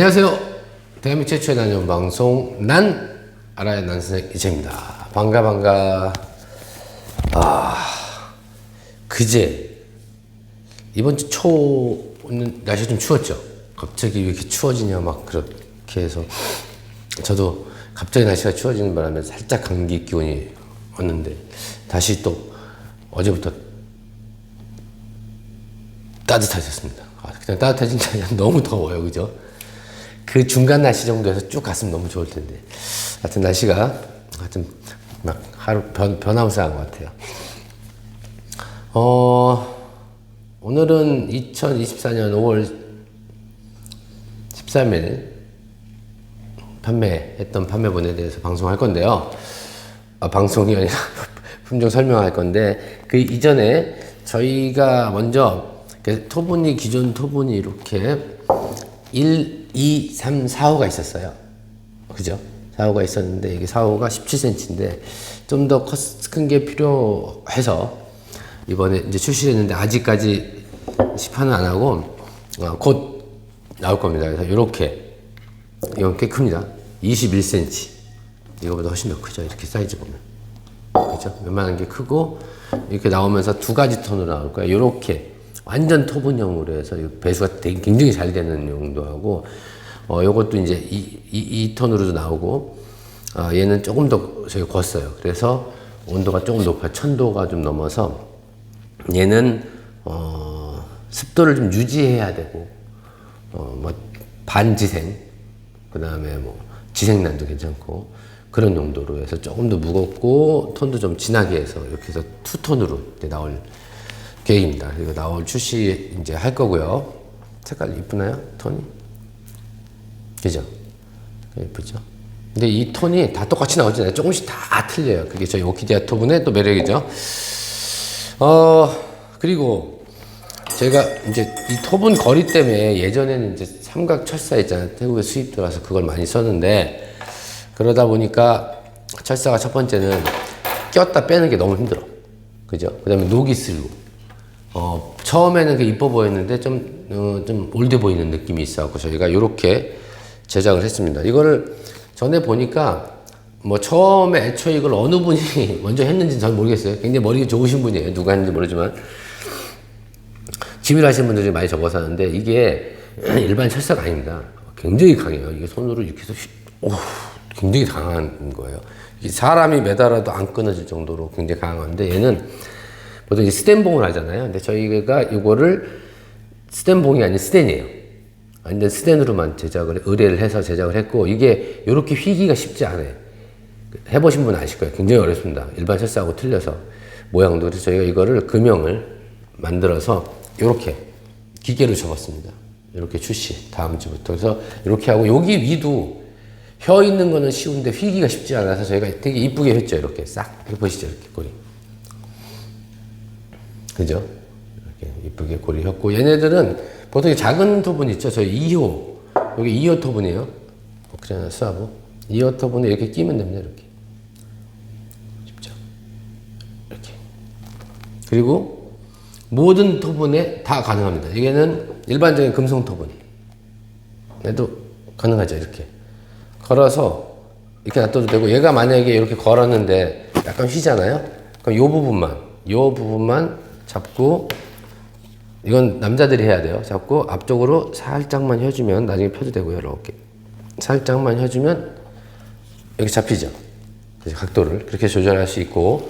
안녕하세요. 대한민국 최초의 난연 방송 난 알아야 난 선생 이재입니다. 반가 반가. 아 그제 이번 주 초는 날씨 좀 추웠죠. 갑자기 왜 이렇게 추워지냐 막 그렇게 해서 저도 갑자기 날씨가 추워지는 바람에 살짝 감기 기운이 왔는데 다시 또 어제부터 따뜻해졌습니다. 아, 그냥 따뜻해진 게 아니라 너무 더워요, 그죠? 그 중간 날씨 정도에서 쭉 갔으면 너무 좋을 텐데. 하여튼 날씨가 하여튼 막 하루 변, 변화무쌍한 것 같아요. 어, 오늘은 2024년 5월 13일 판매했던 판매본에 대해서 방송할 건데요. 아, 방송이 아니라 품종 설명할 건데 그 이전에 저희가 먼저 그 토분이 기존 토분이 이렇게 1, 2, 3, 4호가 있었어요. 그죠? 4호가 있었는데 이게 4호가 17cm인데 좀 더 큰 게 필요해서 이번에 이제 출시를 했는데 아직까지 시판은 안 하고 어, 곧 나올 겁니다. 그래서 이렇게 이건 꽤 큽니다. 21cm. 이거보다 훨씬 더 크죠. 이렇게 사이즈 보면. 그죠? 웬만한 게 크고 이렇게 나오면서 두 가지 톤으로 나올 거예요. 이렇게 완전 토분형으로 해서 이 배수가 되게 굉장히 잘 되는 용도 하고 어 요것도 이제 이, 이, 이 톤으로도 나오고 아 얘는 조금 더 저희 걷어요. 그래서 온도가 조금 높아요. 천도가 좀 넘어서 얘는 어 습도를 좀 유지해야 되고 어 뭐 반지생 그 다음에 뭐 지생난도 괜찮고 그런 용도로 해서 조금 더 무겁고 톤도 좀 진하게 해서 이렇게 해서 투톤으로 나올 계획입니다. 그리고 나올 출시 이제 할 거고요. 색깔 이쁘나요? 톤이? 그죠? 예쁘죠? 근데 이 톤이 다 똑같이 나오지 않아요. 조금씩 다 틀려요. 그게 저희 오키디아 토분의 또 매력이죠. 어, 그리고 제가 이제 이 토분 거리 때문에 예전에는 이제 삼각 철사 있잖아요. 태국에 수입 들어와서 그걸 많이 썼는데 그러다 보니까 철사가 첫 번째는 꼈다 빼는 게 너무 힘들어. 그죠? 그 다음에 녹이 슬고. 어, 처음에는 그 이뻐 보였는데 좀, 어, 좀 올드 보이는 느낌이 있어갖고 저희가 이렇게 제작을 했습니다. 이거를 전에 보니까 뭐 처음에 애초에 이걸 어느 분이 먼저 했는지는 잘 모르겠어요. 굉장히 머리 좋으신 분이에요. 누가 했는지 모르지만. 지휘를 하시는 분들이 많이 적어서 하는데 이게 일반 철사가 아닙니다. 굉장히 강해요. 이게 손으로 이렇게 해서 휘- 오, 굉장히 강한 거예요. 사람이 매달아도 안 끊어질 정도로 굉장히 강한 건데 얘는 보통 이제 스텐봉을 하잖아요. 근데 저희가 이거를 스텐봉이 아닌 스텐이에요. 완전 스텐으로만 제작을 의뢰를 해서 제작을 했고 이게 이렇게 휘기가 쉽지 않아요. 해보신 분은 아실 거예요. 굉장히 어렵습니다. 일반 철사하고 틀려서 모양도 그래서 저희가 이거를 금형을 만들어서 이렇게 기계로 접었습니다. 이렇게 출시 다음 주부터 그래서 이렇게 하고 여기 위도 혀 있는 거는 쉬운데 휘기가 쉽지 않아서 저희가 되게 이쁘게 했죠. 이렇게 싹 보시죠. 이렇게 꼬리. 그죠? 이렇게 이쁘게 고리 혔고 얘네들은 보통 작은 토분 있죠. 저희 2호 여기 2호 토분이에요. 그냥 수하고 2호 토분에 이렇게 끼면 됩니다. 이렇게 쉽죠? 이렇게 그리고 모든 토분에 다 가능합니다. 이게는 일반적인 금속 토분. 얘도 가능하죠. 이렇게 걸어서 이렇게 놔둬도 되고 얘가 만약에 이렇게 걸었는데 약간 휘잖아요. 그럼 요 부분만 요 부분만 잡고 이건 남자들이 해야 돼요. 잡고 앞쪽으로 살짝만 혀주면 나중에 펴도 되고요. 이렇게 살짝만 혀주면 여기 잡히죠. 각도를 그렇게 조절할 수 있고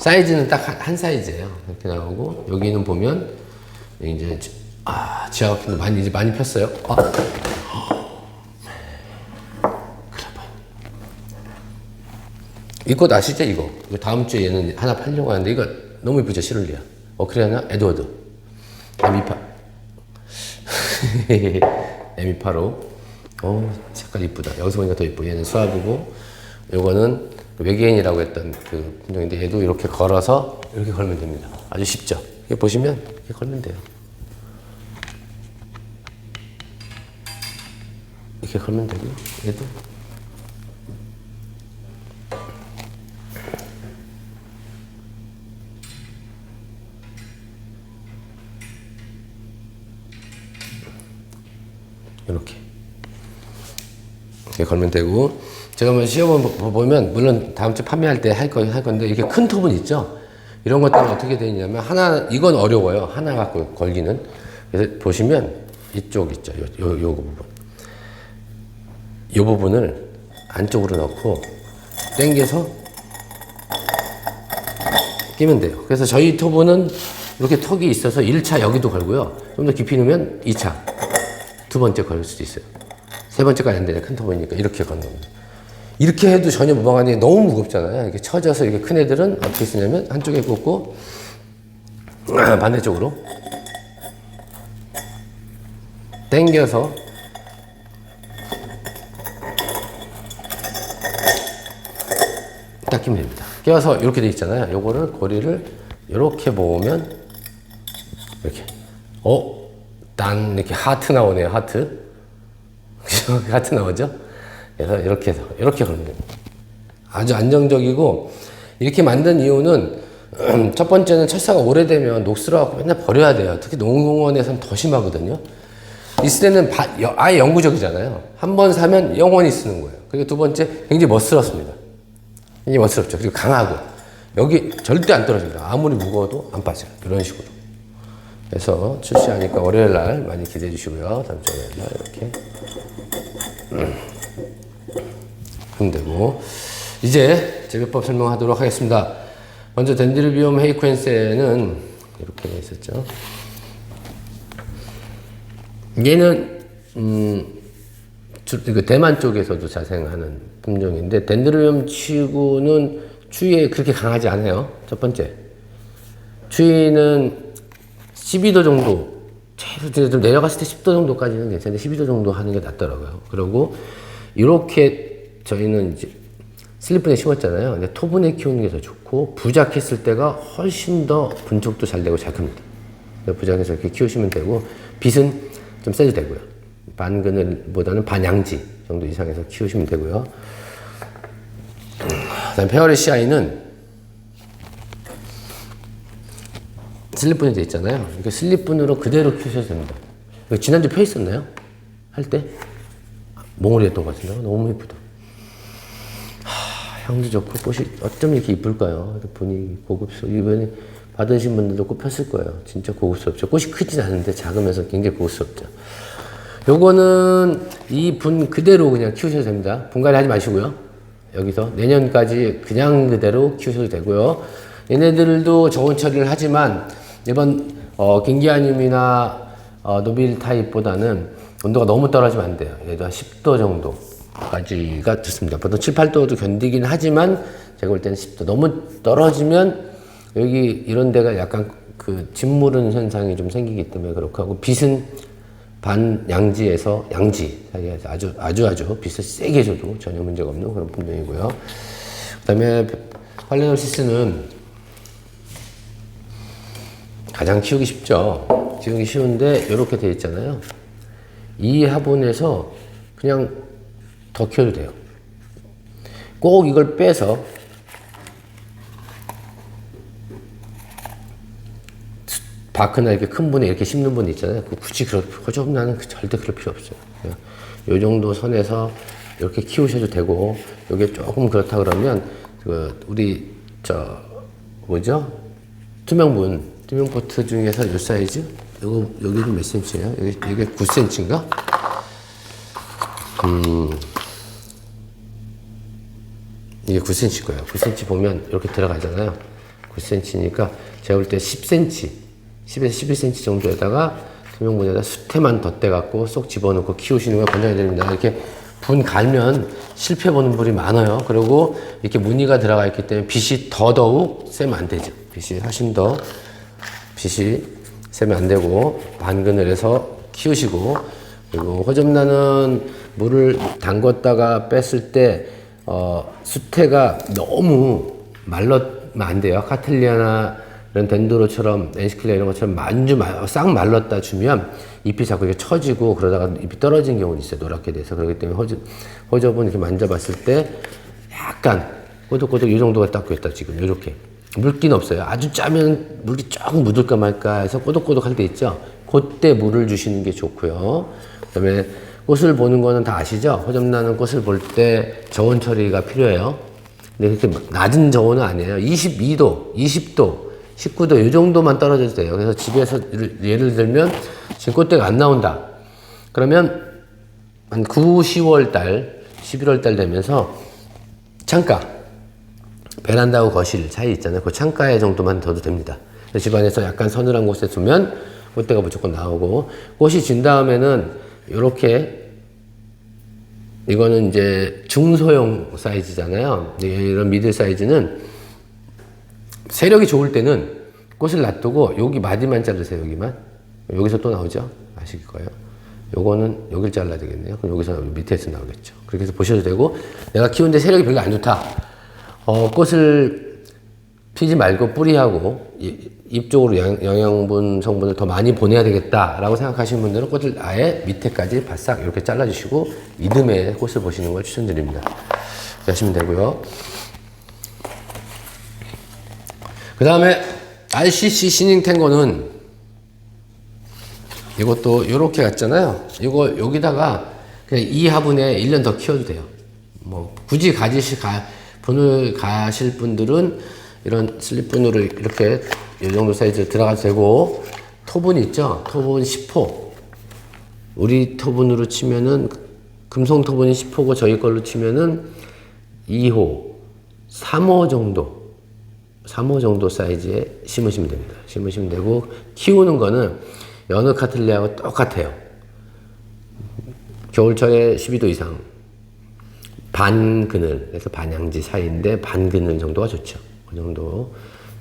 사이즈는 딱 한 사이즈예요. 이렇게 나오고 여기는 보면 이제 아 지하바퀴도 많이 이제 많이 폈어요. 아. 이거 아시죠 이거? 이거 다음 주에 얘는 하나 팔려고 하는데 이거 너무 이쁘죠 시룰리아. 어크리아나 에드워드. 에미파. 에미파로. 어 색깔 이쁘다. 여기서 보니까 더 이쁘. 얘는 수압이고 요거는 외계인이라고 했던 그 품종인데 얘도 이렇게 걸어서 이렇게 걸면 됩니다. 아주 쉽죠. 이렇게 보시면 이렇게 걸면 돼요. 이렇게 걸면 되고요. 얘도 이렇게. 이렇게 걸면 되고. 제가 한번 씌워보면 물론 다음 주 판매할 때 할 거, 할 건데 이렇게 큰 톱은 있죠? 이런 것들은 어떻게 되냐면 하나 이건 어려워요. 하나 갖고 걸기는. 그래서 보시면 이쪽 있죠. 요, 요, 요 부분. 이 부분을 안쪽으로 넣고 당겨서 끼면 돼요. 그래서 저희 톱은 이렇게 턱이 있어서 1차 여기도 걸고요. 좀 더 깊이 넣으면 2차, 두 번째 걸 수도 있어요. 세 번째까지 안 되네. 큰 톱이니까 이렇게 걷는 겁니다. 이렇게 해도 전혀 무방하니 너무 무겁잖아요. 이렇게 쳐져서 이렇게 큰 애들은 어떻게 쓰냐면 한쪽에 꽂고 반대쪽으로 당겨서 딱 끼면 됩니다. 끼워서 이렇게 돼 있잖아요. 요거를 고리를 이렇게 모으면 이렇게 어? 딴 이렇게 하트 나오네요. 하트. 하트 나오죠? 그래서 이렇게 해서 이렇게 걸면. 아주 안정적이고 이렇게 만든 이유는 첫 번째는 철사가 오래되면 녹슬어갖고 맨날 버려야 돼요. 특히 농원에서는 더 심하거든요. 여- 아예 영구적이잖아요. 한 번 사면 영원히 쓰는 거예요. 그리고 두 번째 굉장히 멋스럽습니다. 굉장히 멋스럽죠. 그리고 강하고 여기 절대 안 떨어집니다. 아무리 무거워도 안 빠져요. 이런 식으로. 그래서 출시하니까 월요일 날 많이 기대해 주시고요. 다음 주 월요일 날 이렇게 음. 하면 되고 이제 재배법 설명하도록 하겠습니다. 먼저 덴드르비움 헤이쿠엔세는 이렇게 돼 있었죠. 얘는 음, 주, 그 대만 쪽에서도 자생하는 품종인데 덴드로bium 치고는 추위에 그렇게 강하지 않아요. 첫 번째 추위는 12도 정도 최소 좀 내려갔을 때 10도 정도까지는 괜찮은데 12도 정도 하는 게 낫더라고요. 그리고 이렇게 저희는 이제 슬리픈에 심었잖아요. 근데 토분에 키우는 게 더 좋고 부작했을 때가 훨씬 더 분촉도 잘 되고 잘 큽니다. 부작해서 이렇게 키우시면 되고 빛은 좀 세도 되고요. 반 그늘보다는 반양지 정도 이상에서 키우시면 되고요. 그다음 페어리 CI는 슬립분이 돼 있잖아요. 이렇게 슬립분으로 그대로 키우셔도 됩니다. 지난주 펴 있었나요? 할 때? 몽골이 했던 것 같은데 너무 예쁘다. 하, 향도 좋고 꽃이 어쩜 이렇게 이쁠까요? 분위기 고급스러워. 이번에 받으신 분들도 꽃 폈을 거예요. 진짜 고급스럽죠. 꽃이 크진 않은데 작으면서 굉장히 고급스럽죠. 요거는 이 분 그대로 그냥 키우셔도 됩니다. 분갈이 하지 마시고요. 여기서 내년까지 그냥 그대로 키우셔도 되고요. 얘네들도 저온 처리를 하지만 이번 어, 긴기아늄이나 어, 노빌 타입보다는 온도가 너무 떨어지면 안 돼요. 얘도 한 10도 정도까지가 좋습니다. 보통 7, 8도도 견디긴 하지만 제가 볼 때는 10도 너무 떨어지면 여기 이런 데가 약간 그 짓무른 현상이 좀 생기기 때문에 그렇고 하고 빛은 반 양지에서 양지 사이에서 아주 아주 아주 빛을 세게 줘도 전혀 문제가 없는 그런 품종이고요. 그다음에 팔레노시스는 가장 키우기 쉽죠. 키우기 쉬운데 이렇게 돼 있잖아요. 이 화분에서 그냥 더 키워도 돼요. 꼭 이걸 빼서 바크나 이렇게 큰 분에 이렇게 심는 분 있잖아요. 그 굳이 그럴 허접 나는 그 절대 그럴 필요 없어요. 요 정도 선에서 이렇게 키우셔도 되고 요게 조금 그렇다 그러면 그 우리 저 뭐죠 투명분 투명 포트 중에서 요 사이즈 요거 여기는 몇 센치예요? 여기 이게 9cm인가? 음 이게 9cm 거예요. 9cm 보면 이렇게 들어가잖아요. 9cm니까 제가 볼 때 10cm, 10에서 11cm 정도에다가 투명분에다 수태만 덧대갖고 쏙 집어넣고 키우시는 걸 권장해 드립니다. 이렇게 분 갈면 실패 보는 분이 많아요. 그리고 이렇게 무늬가 들어가 있기 때문에 빛이 더더욱 세면 안 되죠. 빛이 훨씬 더 빛이 세면 안 되고 반그늘에서 키우시고 그리고 호접나는 물을 담궜다가 뺐을 때 어, 수태가 너무 말랐면 안 돼요. 카틀리아나 이런 덴도로처럼 엔시클리아 이런 것처럼 만주 말- 싹 말랐다 주면 잎이 자꾸 이렇게 처지고 그러다가 잎이 떨어진 경우도 있어요. 노랗게 돼서 그렇기 때문에 호접, 호접은 이렇게 만져봤을 때 약간 꼬독꼬독 이 정도가 닦고 있다 지금 이렇게 물기는 없어요. 아주 짜면 물이 조금 묻을까 말까 해서 꼬독꼬독 할 때 있죠. 그때 물을 주시는 게 좋고요. 그다음에 꽃을 보는 거는 다 아시죠? 호접 나는 꽃을 볼 때 저온 처리가 필요해요. 근데 그렇게 낮은 저온은 아니에요. 22도, 20도, 19도 이 정도만 떨어져도 돼요. 그래서 집에서 예를 들면 지금 꽃대가 안 나온다. 그러면 한 9, 10월 달, 11월 달 되면서 창가, 베란다하고 거실 사이 있잖아요. 그 창가에 정도만 둬도 됩니다. 집안에서 약간 서늘한 곳에 두면 꽃대가 무조건 나오고 꽃이 진 다음에는 이렇게 이거는 이제 중소형 사이즈잖아요. 이런 미들 사이즈는 세력이 좋을 때는 꽃을 놔두고 여기 마디만 자르세요. 여기만 여기서 또 나오죠. 아실 거예요. 요거는 여길 잘라야 되겠네요. 그럼 여기서 밑에서 나오겠죠. 그렇게 해서 보셔도 되고 내가 키우는데 세력이 별로 안 좋다. 어, 꽃을 피지 말고 뿌리하고 이- 잎 쪽으로 영- 영양분 성분을 더 많이 보내야 되겠다라고 생각하시는 분들은 꽃을 아예 밑에까지 바싹 이렇게 잘라주시고 이듬해 꽃을 보시는 걸 추천드립니다. 하시면 되고요. 그 다음에 RCC 시닝탱고는 이것도 이렇게 갔잖아요. 이거 여기다가 그냥 이 화분에 1년 더 키워도 돼요. 뭐 굳이 가지시 가 분을 가실 분들은 이런 슬립 분으로 이렇게 이 정도 사이즈 들어가도 되고 토분 있죠? 토분 10호. 우리 토분으로 치면은 금성 토분이 10호고 저희 걸로 치면은 2호, 3호 정도 3호 정도 사이즈에 심으시면 됩니다. 심으시면 되고 키우는 거는 여느 카틀리아하고 똑같아요. 겨울철에 12도 이상 반그늘 그래서 반양지 사이인데 반그늘 정도가 좋죠. 그 정도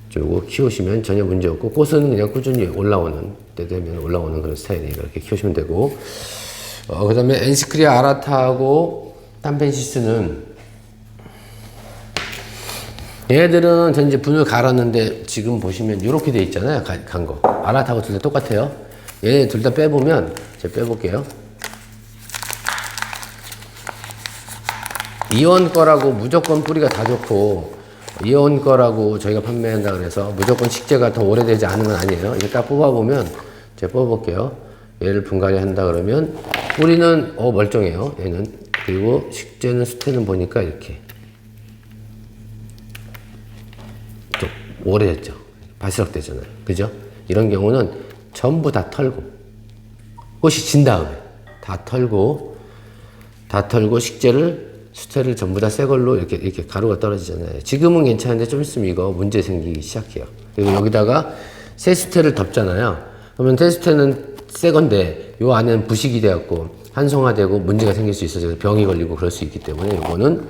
주고 키우시면 전혀 문제 없고 꽃은 그냥 꾸준히 올라오는 때 되면 올라오는 그런 스타일이니까 이렇게 키우시면 되고 어, 그 다음에 엔시크리아 아라타하고 탐펜시스는 얘들은 전 이제 분을 갈았는데 지금 보시면 이렇게 돼 있잖아요. 간, 간 거. 아라타고 둘 다 똑같아요. 얘 둘 다 빼보면 제가 빼볼게요. 이온 거라고 무조건 뿌리가 다 좋고 이온 거라고 저희가 판매한다 그래서 무조건 식재가 더 오래되지 않은 건 아니에요. 이거 딱 뽑아보면 제가 뽑아볼게요. 얘를 분갈이 한다 그러면 뿌리는 어 멀쩡해요. 얘는 그리고 식재는 수태는 보니까 이렇게 좀 오래됐죠. 바스락되잖아요. 그죠? 이런 경우는 전부 다 털고 꽃이 진 다음에 다 털고 다 털고 식재를 수태를 전부 다 새 걸로 이렇게 이렇게 가루가 떨어지잖아요. 지금은 괜찮은데 좀 있으면 이거 문제 생기기 시작해요. 그리고 여기다가 새 수태를 덮잖아요. 그러면 새 수태는 새 건데 요 안에는 부식이 되었고 한성화되고 문제가 생길 수 있어서 병이 걸리고 그럴 수 있기 때문에 이거는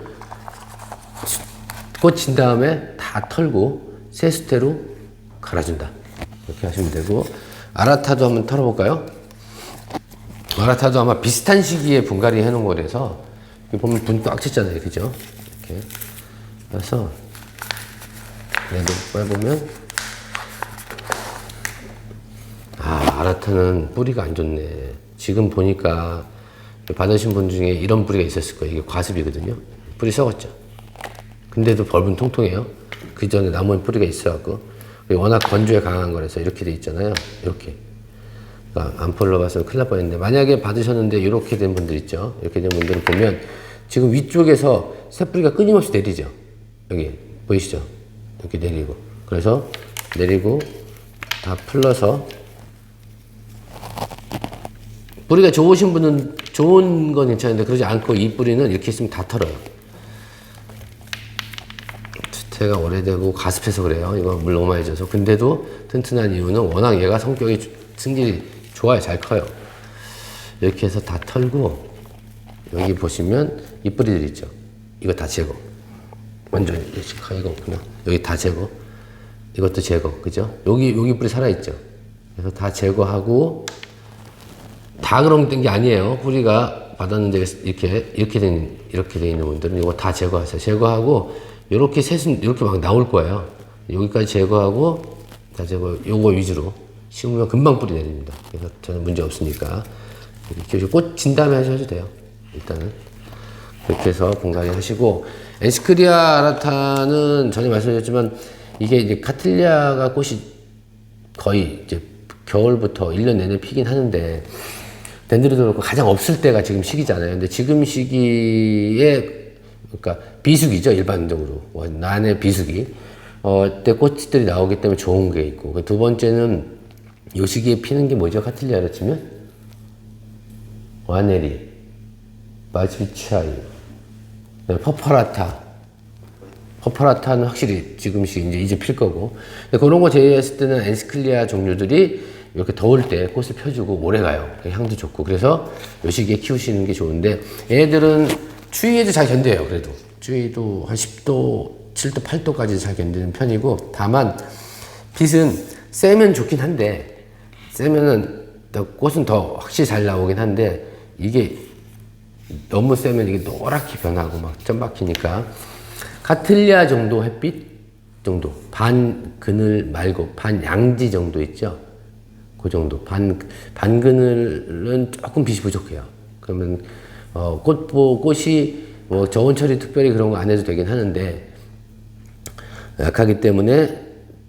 꽂힌 다음에 다 털고 새 수태로 갈아준다. 이렇게 하시면 되고 아라타도 한번 털어볼까요? 아라타도 아마 비슷한 시기에 분갈이 해놓은 거라서 보면 분 꽉 찼잖아요, 그죠? 이렇게 그래서 얘도 빼보면 아 아라타는 뿌리가 안 좋네. 지금 보니까 받으신 분 중에 이런 뿌리가 있었을 거예요. 이게 과습이거든요. 뿌리 썩었죠. 근데도 벌분 통통해요. 그 전에 나무에 뿌리가 있어갖고 워낙 건조에 강한 거라서 이렇게 돼 있잖아요. 이렇게. 그러니까 안 펄러봐서 큰일 날 뻔했는데 만약에 받으셨는데 이렇게 된 분들 있죠. 이렇게 된 분들은 보면 지금 위쪽에서 새뿌리가 끊임없이 내리죠. 여기 보이시죠? 이렇게 내리고 그래서 내리고 다 풀러서 뿌리가 좋으신 분은 좋은 건 괜찮은데 그러지 않고 이 뿌리는 이렇게 있으면 다 털어요. 수태가 오래되고 가습해서 그래요. 이거 물 너무 많이 줘서. 근데도 튼튼한 이유는 워낙 얘가 성격이 주- 승질이 좋아요. 잘 커요. 이렇게 해서 다 털고 여기 보시면 이 뿌리들 있죠. 이거 다 제거. 완전 가위가 없구나. 여기 다 제거. 이것도 제거. 그죠? 여기 여기 뿌리 살아 있죠. 그래서 다 제거하고 다 그런 게 아니에요. 뿌리가 받았는데 이렇게 이렇게 된 이렇게 돼 있는 분들은 이거 다 제거하세요. 제거하고 이렇게 새순 이렇게 막 나올 거예요. 여기까지 제거하고 다 제거 요거 위주로 심으면 금방 뿌리 내립니다. 그래서 저는 문제 없으니까 이렇게 꽃진 다음에 하셔도 돼요. 일단은 그렇게 해서 분갈이 하시고 엔스크리아 아라타는 전에 말씀드렸지만 이게 이제 카틀리아가 꽃이 거의 이제 겨울부터 1년 내내 피긴 하는데 덴드리도 그렇고 가장 없을 때가 지금 시기잖아요. 근데 지금 시기에 그러니까 비수기죠 일반적으로. 뭐 난의 비수기. 어, 때 꽃들이 나오기 때문에 좋은 게 있고. 그 두 번째는 요 시기에 피는 게 뭐죠? 카틀리아로 치면? 와네리. 마즈비차이 퍼퍼라타. 퍼퍼라타는 확실히 지금 시 이제 이제 필 거고. 근데 그런 거 제외했을 때는 엔스클리아 종류들이 이렇게 더울 때 꽃을 펴주고 오래 가요. 향도 좋고. 그래서 요 시기에 키우시는 게 좋은데 얘네들은 추위에도 잘 견뎌요 그래도. 추위도 한 10도 7도 8도까지 잘 견디는 편이고. 다만 빛은 세면 좋긴 한데 세면은 더 꽃은 더 확실히 잘 나오긴 한데 이게 너무 세면 이게 노랗게 변하고 막 점박히니까 카틀리아 정도 햇빛 정도 반 그늘 말고 반 양지 정도 있죠? 그 정도. 반 반 그늘은 조금 빛이 부족해요. 그러면 어, 꽃 보- 꽃이 뭐 저온 처리 특별히 그런 거 안 해도 되긴 하는데 약하기 때문에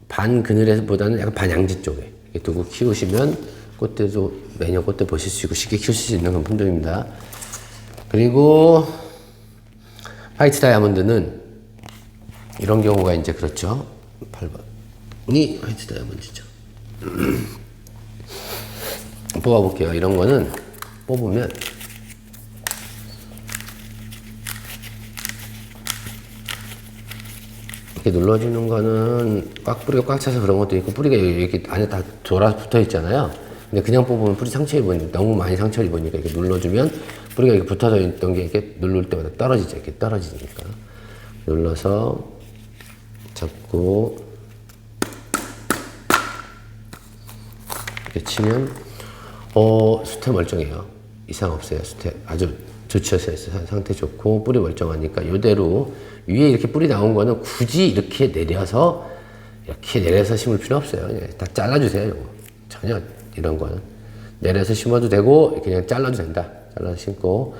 반 그늘에서보다는 약간 반양지 쪽에 두고 키우시면 꽃대도 매년 꽃대 보실 수 있고 쉽게 키우실 수 있는 그런 품종입니다. 그리고 화이트 다이아몬드는 이런 경우가 이제 그렇죠. 8번이 화이트 다이아몬드죠. 뽑아볼게요. 이런 거는 뽑으면 이렇게 눌러주는 거는 꽉 뿌리가 꽉 차서 그런 것도 있고 뿌리가 이렇게 안에 다 돌아 붙어 있잖아요. 근데 그냥 뽑으면 뿌리 상처 입으니까 너무 많이 상처 입으니까 이렇게 눌러주면 뿌리가 이렇게 붙어져 있던 게 이렇게 누를 때마다 떨어지죠. 이렇게 떨어지니까 눌러서 잡고 이렇게 치면 어 수태 멀쩡해요. 이상 없어요. 수태 아주 좋죠. 상태 좋고 뿌리 멀쩡하니까 이대로 위에 이렇게 뿌리 나온 거는 굳이 이렇게 내려서 이렇게 내려서 심을 필요 없어요. 다 잘라주세요. 이거. 전혀 이런 거는 내려서 심어도 되고 그냥 잘라도 된다. 잘라서 심고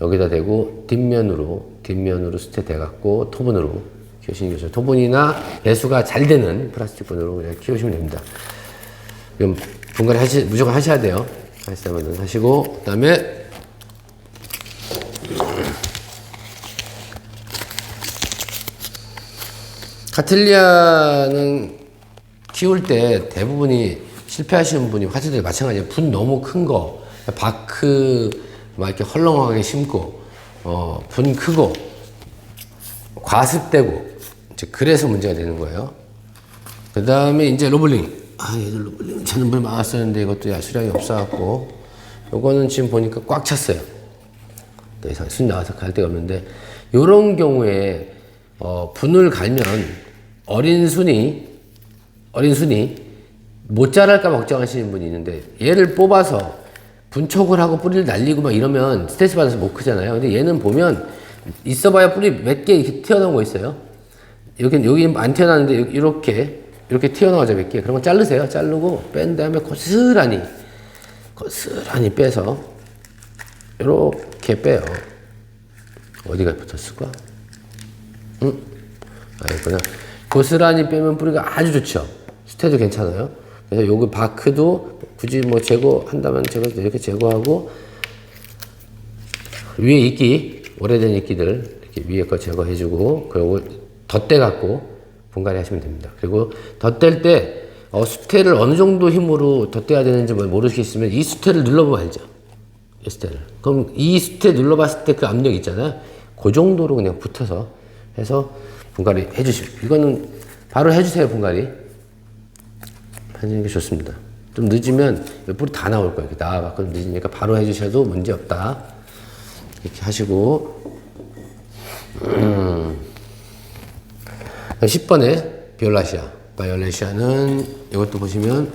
여기다 대고 뒷면으로 뒷면으로 수태 대갖고 토분으로 키우시는 게 좋죠. 토분이나 배수가 잘 되는 플라스틱 분으로 그냥 키우시면 됩니다. 그럼 분갈이 하시, 무조건 하셔야 돼요. 하시다면 하시고, 그 다음에, 카틀리아는 키울 때 대부분이 실패하시는 분이 화재들이 마찬가지예요. 분 너무 큰 거, 바크 막 이렇게 헐렁하게 심고, 어, 분 크고, 과습되고, 이제 그래서 문제가 되는 거예요. 그 다음에 이제 로블링. 아, 얘들 로블링 저는 물 막았었는데 이것도 야 수량이 없어갖고, 요거는 지금 보니까 꽉 찼어요. 더 이상 순 나와서 갈 데가 없는데, 요런 경우에, 어, 분을 갈면 어린 순이, 어린 순이 못 자랄까 걱정하시는 분이 있는데, 얘를 뽑아서 분촉을 하고 뿌리를 날리고 막 이러면 스트레스 받아서 못 크잖아요. 근데 얘는 보면 있어봐야 뿌리 몇 개 이렇게 튀어나온 거 있어요. 여기 여기 안 튀어나왔는데 요- 이렇게 이렇게 튀어나와져 몇 개. 그런 거 자르세요. 자르고 뺀 다음에 고스란히 고스란히 빼서 이렇게 빼요. 어디가 붙었을까? 응? 아니구나. 고스란히 빼면 뿌리가 아주 좋죠. 수태도 괜찮아요. 그래서 요거 바크도 굳이 뭐 제거한다면 제거 이렇게 제거하고 위에 이끼 오래된 이끼들 이렇게 위에 거 제거해주고 그리고 덧대 갖고 분갈이 하시면 됩니다. 그리고 덧댈 때 어, 수태를 어느 정도 힘으로 덧대야 되는지 뭐 모르시겠으면 이 수태를 눌러보면 알죠. 이 수태를. 그럼 이 수태 눌러봤을 때 그 압력 있잖아요. 그 정도로 그냥 붙어서 해서 분갈이 해주시고 이거는 바로 해주세요 분갈이. 하시는 게 좋습니다. 좀 늦으면 뿌리 다 나올 거예요. 나와갖고 늦으니까 바로 해주셔도 문제 없다. 이렇게 하시고, 음. 10번에 비올라시아. 바이올레시아는 이것도 보시면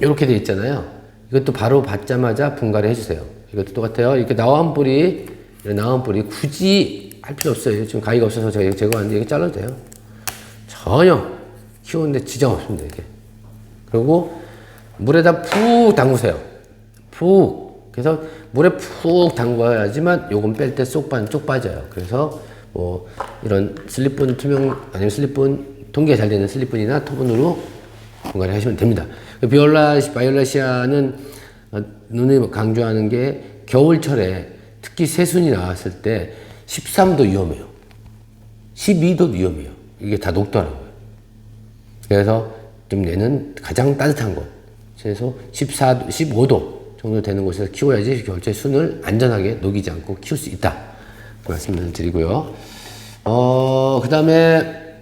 이렇게 돼 있잖아요. 이것도 바로 받자마자 분갈이 해주세요. 이것도 똑같아요. 이렇게 나온 뿌리, 나온 뿌리 굳이 할 필요 없어요. 지금 가위가 없어서 제가 제거하는데 이렇게 잘라도 돼요. 전혀 키우는데 지장 없습니다. 이게. 그리고 물에다 푹 담그세요. 푹. 그래서 물에 푹 담가야지만 요건 뺄 때 쏙 빠, 쪽 빠져요. 그래서 뭐 이런 슬립분 투명 아니면 슬립분 통기가 잘 되는 슬립분이나 토분으로 분갈이 하시면 됩니다. 그 비올라 바이올라시아는 어, 눈이 강조하는 게 겨울철에 특히 새순이 나왔을 때 13도 위험해요. 12도 위험해요. 이게 다 녹더라고요. 그래서 좀 얘는 가장 따뜻한 곳, 최소 14도, 15도 정도 되는 곳에서 키워야지 겨울철 순을 안전하게 녹이지 않고 키울 수 있다. 그 말씀을 드리고요. 어, 그 다음에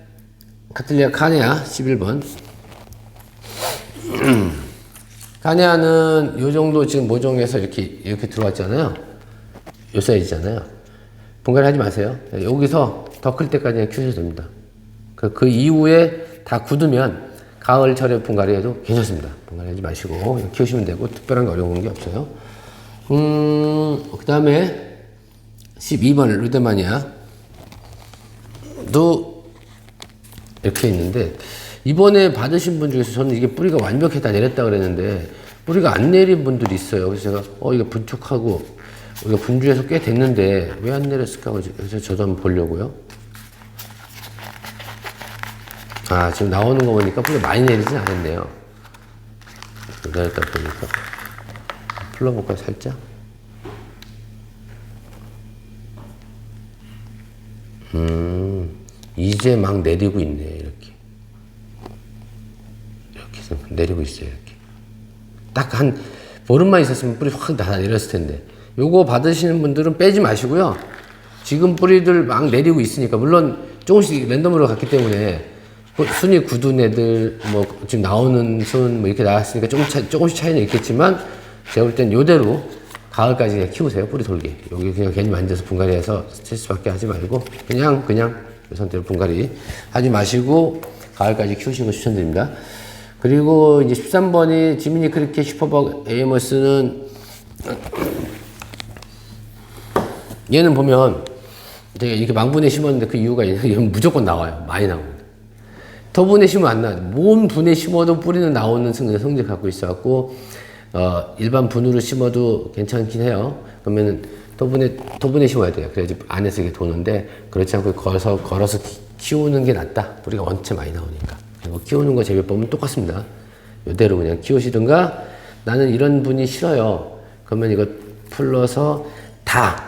카틀리아 카네아 11번. 카네아는 요 정도 지금 모종에서 이렇게, 이렇게 들어왔잖아요. 요 사이즈잖아요. 분갈이 하지 마세요. 여기서 더 클 때까지 키우셔도 됩니다. 그, 그 이후에 다 굳으면 가을철에 분갈이해도 괜찮습니다. 분갈이하지 마시고 키우시면 되고 특별한 게 어려운 게 없어요. 음, 그 다음에 12번 루데마니아도 이렇게 있는데 이번에 받으신 분 중에서 저는 이게 뿌리가 완벽히 다 내렸다 그랬는데 뿌리가 안 내린 분들이 있어요. 그래서 제가 어 이거 분촉하고 이거 분주해서 꽤 됐는데 왜 안 내렸을까 그래서 저도 한번 보려고요. 아 지금 나오는 거 보니까 뿌리 많이 내리진 않았네요. 내렸다 보니까 풀러볼까요 살짝? 음 이제 막 내리고 있네 이렇게. 이렇게 내리고 있어요 이렇게 딱 한 보름만 있었으면 뿌리 확다 내렸을 텐데 요거 받으시는 분들은 빼지 마시고요 지금 뿌리들 막 내리고 있으니까 물론 조금씩 랜덤으로 갔기 때문에 그 순위 굳은 애들 뭐 지금 나오는 순 뭐 이렇게 나왔으니까 조금 차, 조금씩 차이는 있겠지만 제가 볼 땐 요대로 가을까지 키우세요 뿌리 돌게 여기 그냥 괜히 만져서 분갈이해서 스트레스받게 하지 말고 그냥 그냥 요 상태로 분갈이 하지 마시고 가을까지 키우시는 거 추천드립니다. 그리고 이제 13번이 지미니 크리켓 슈퍼벅 에이머스는 얘는 보면 제가 이렇게 망분에 심었는데 그 이유가 얘는 무조건 나와요. 많이 나옵니다. 터분에 심으면 안 나와요. 뭔 분에 심어도 뿌리는 나오는 성- 성질 갖고 있어갖고 어, 일반 분으로 심어도 괜찮긴 해요. 그러면은 토분에 토분에 심어야 돼요. 그래야지 안에서 이게 도는데 그렇지 않고 걸어서 걸어서 키- 키우는 게 낫다. 뿌리가 원체 많이 나오니까. 그리고 키우는 거 재배법은 똑같습니다. 이대로 그냥 키우시든가 나는 이런 분이 싫어요. 그러면 이거 풀러서 다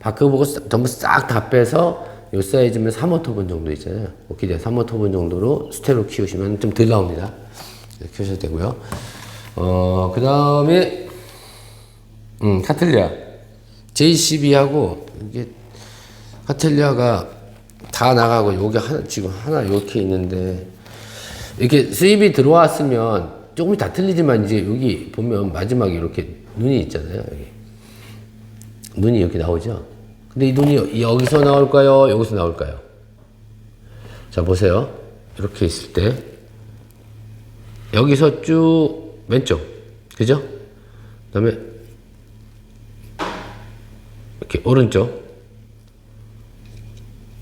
바꿔보고 싹- 전부 싹 다 빼서 요 사이즈면 3호 토분 정도 있잖아요. 오키디아 3호 토분 정도로 수태로 키우시면 좀 덜 나옵니다. 네, 키우셔도 되고요. 어, 그 다음에, 음, 카틀리아. JCB하고, 이게, 카틀리아가 다 나가고, 여기 하나, 지금 하나 이렇게 있는데, 이렇게 수입이 들어왔으면, 조금 다 틀리지만, 이제 여기 보면 마지막에 이렇게 눈이 있잖아요. 여기. 눈이 이렇게 나오죠? 근데 이 눈이 여기서 나올까요? 여기서 나올까요? 자, 보세요. 이렇게 있을 때, 여기서 쭉 왼쪽, 그죠? 그 다음에 이렇게 오른쪽.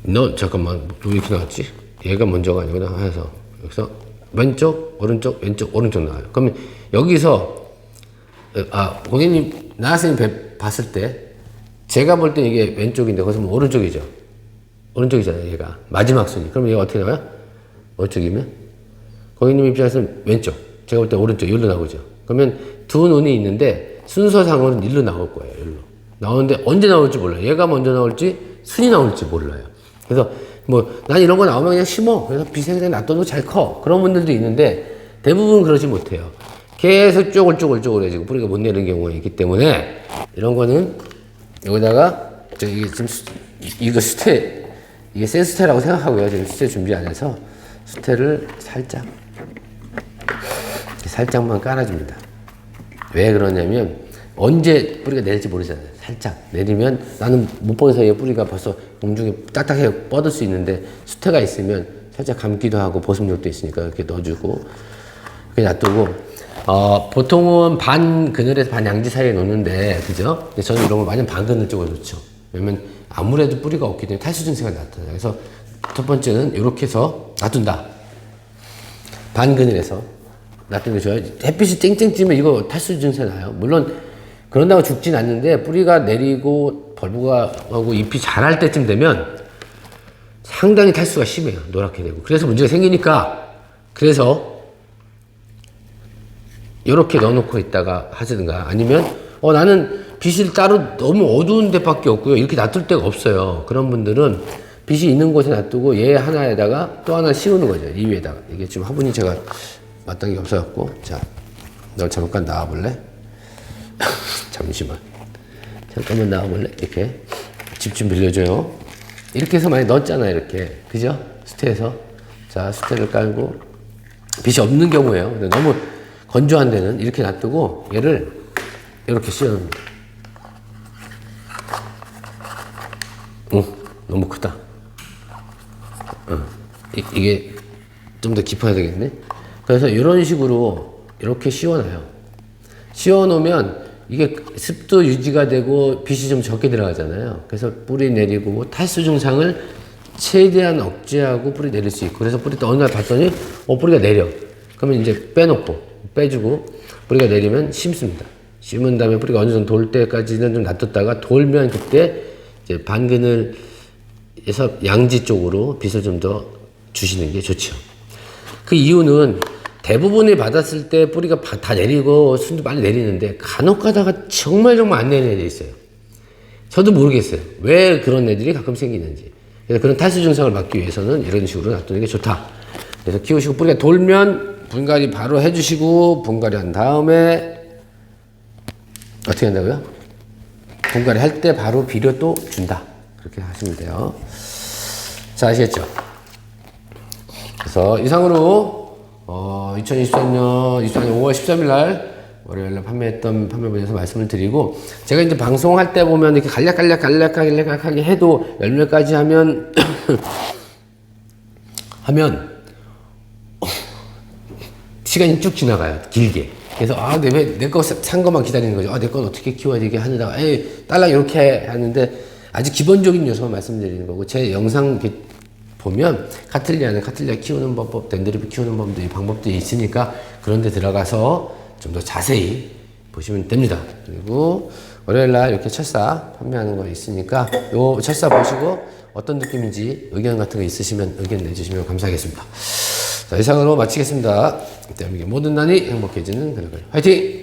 너 잠깐만 왜 이렇게 나왔지? 얘가 먼저가 아니구나 해서 여기서 왼쪽, 오른쪽, 왼쪽, 오른쪽 나와요. 그러면 여기서 아 고객님 나선생님 배- 봤을 때 제가 볼 때 이게 왼쪽인데 거기서 보면 오른쪽이죠. 오른쪽이잖아요, 얘가 마지막 순위. 그럼 얘가 어떻게 나와요? 오른쪽이면 고객님 입장에서는 왼쪽, 제가 볼 때 오른쪽, 일로 나오죠. 그러면 두 눈이 있는데 순서상으로는 일로 나올 거예요, 일로. 나오는데 언제 나올지 몰라요. 얘가 먼저 나올지 순이 나올지 몰라요. 그래서 뭐, 난 이런 거 나오면 그냥 심어. 그래서 비생에 놔둬도 잘 커. 그런 분들도 있는데 대부분 그러지 못해요. 계속 쪼글쪼글쪼글해지고 뿌리가 못 내리는 경우가 있기 때문에 이런 거는 여기다가 저 이게 지금 수- 이거 수태 이게 센 수태라고 생각하고요. 지금 수태 준비 안 해서 수태를 살짝 살짝만 깔아줍니다. 왜 그러냐면 언제 뿌리가 내릴지 모르잖아요. 살짝 내리면 나는 못 보는 사이에 뿌리가 벌써 공중에 딱딱하게 뻗을 수 있는데 수태가 있으면 살짝 감기도 하고 보습력도 있으니까 이렇게 넣어주고 이렇게 놔두고 어, 보통은 반 그늘에서 반 양지 사이에 놓는데 그죠? 저는 이런 걸 완전 반 그늘 쪽에 놓죠. 왜냐면 아무래도 뿌리가 없기 때문에 탈수 증세가 나타나요. 그래서 첫 번째는 이렇게 해서 놔둔다. 반 그늘에서 놔두는 게 좋아요. 햇빛이 쨍쨍 찌면 이거 탈수 증세 나요. 물론 그런다고 죽진 않는데 뿌리가 내리고 벌브가 하고 잎이 자랄 때쯤 되면 상당히 탈수가 심해요. 노랗게 되고. 그래서 문제가 생기니까 그래서 이렇게 넣어놓고 있다가 하시든가 아니면 어 나는 빛을 따로 너무 어두운 데밖에 없고요. 이렇게 놔둘 데가 없어요. 그런 분들은 빛이 있는 곳에 놔두고 얘 하나에다가 또 하나 씌우는 거죠. 이 위에다가. 이게 지금 화분이 제가 마땅히 없어갖고. 자너 잠깐 나와볼래? 잠시만. 잠깐만 나와볼래? 이렇게 집 좀 빌려줘요. 이렇게 해서 많이 넣었잖아요 이렇게. 그죠? 수태에서. 자 수태를 깔고. 빛이 없는 경우에요. 너무 건조한 데는 이렇게 놔두고 얘를 이렇게 씌워놓습니다. 어, 너무 크다. 어, 이, 이게 좀 더 깊어야 되겠네. 그래서 이런 식으로 이렇게 씌워놔요. 씌워놓으면 이게 습도 유지가 되고 빛이 좀 적게 들어가잖아요. 그래서 뿌리 내리고 탈수 증상을 최대한 억제하고 뿌리 내릴 수 있고 그래서 뿌리 또 어느 날 봤더니 어 뿌리가 내려. 그러면 이제 빼놓고 빼주고 뿌리가 내리면 심습니다. 심은 다음에 뿌리가 어느 정도 돌 때까지는 좀 놔뒀다가 돌면 그때 이제 반근을 해서 양지 쪽으로 빛을 좀 더 주시는 게 좋죠. 그 이유는 대부분이 받았을 때 뿌리가 바- 다 내리고 순도 많이 내리는데 간혹 가다가 정말 정말 안 내리는 애들이 있어요. 저도 모르겠어요. 왜 그런 애들이 가끔 생기는지. 그래서 그런 탈수 증상을 막기 위해서는 이런 식으로 놔두는 게 좋다. 그래서 키우시고 뿌리가 돌면 분갈이 바로 해주시고 분갈이 한 다음에 어떻게 한다고요? 분갈이 할 때 바로 비료 또 준다. 그렇게 하시면 돼요. 자, 아시겠죠? 그래서 이상으로 어, 2023년 24년 5월 13일 날 월요일 날 판매했던 판매본에서 말씀을 드리고 제가 이제 방송할 때 보면 이렇게 간략간략 간략하게 간략하게 해도 열매까지 하면 하면 시간이 쭉 지나가요. 길게. 그래서 아, 내왜 내거산 것만 기다리는 거죠. 아, 내 건 어떻게 키워야 되게 하느라가 에이, 딸랑 이렇게 하는데 아주 기본적인 요소만 말씀드리는 거고 제 영상 보면 카틀리아는 카틀리아 키우는 방법, 덴드리프 키우는 방법도 이 방법들이 있으니까 그런 데 들어가서 좀 더 자세히 보시면 됩니다. 그리고 월요일 날 이렇게 철사 판매하는 거 있으니까 요 철사 보시고 어떤 느낌인지 의견 같은 거 있으시면 의견 내주시면 감사하겠습니다. 자, 이상으로 마치겠습니다. 대한민국 모든 난이 행복해지는 그날을 화이팅!